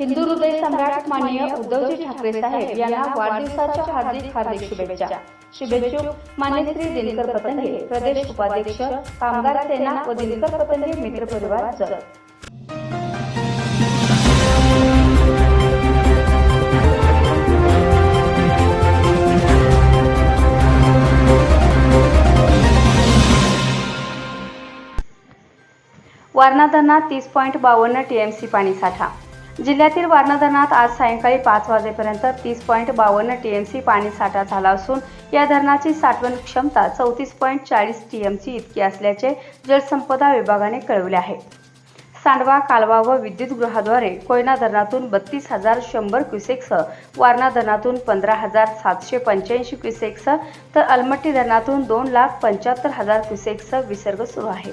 हिंदू हृदय सम्राट माननीय उद्धवजी ठाकरे साहेब यांना वाढदिवसाच्या हार्दिक हार्दिक शुभेच्छा. शुभेच्छुक मान्य श्री दिनकर पतंगे प्रदेश उपाध्यक्ष कामगार सेना व दिनकर पतंगे मित्र परिवार जत वारणा धरणात तीस पॉईंट बावन्न टीएमसी पाणीसाठा जिल्ह्यातील वारणा धरणात आज सायंकाळी पाच वाजेपर्यंत तीस पॉईंट बावन्न टीएमसी पाणीसाठा झाला असून या धरणाची साठवण क्षमता चौतीस पॉईंट चाळीस टीएमसी इतकी असल्याचे जलसंपदा विभागाने कळवले आहे. सांडवा कालवा व विद्युतगृहाद्वारे कोयना धरणातून बत्तीस हजार शंभर क्युसेक्स वारणा धरणातून पंधरा हजार सातशे पंच्याऐंशी क्युसेक्स तर अलमट्टी धरणातून दोन लाख पंच्याहत्तर हजार क्युसेक्स विसर्ग सुरू आहे.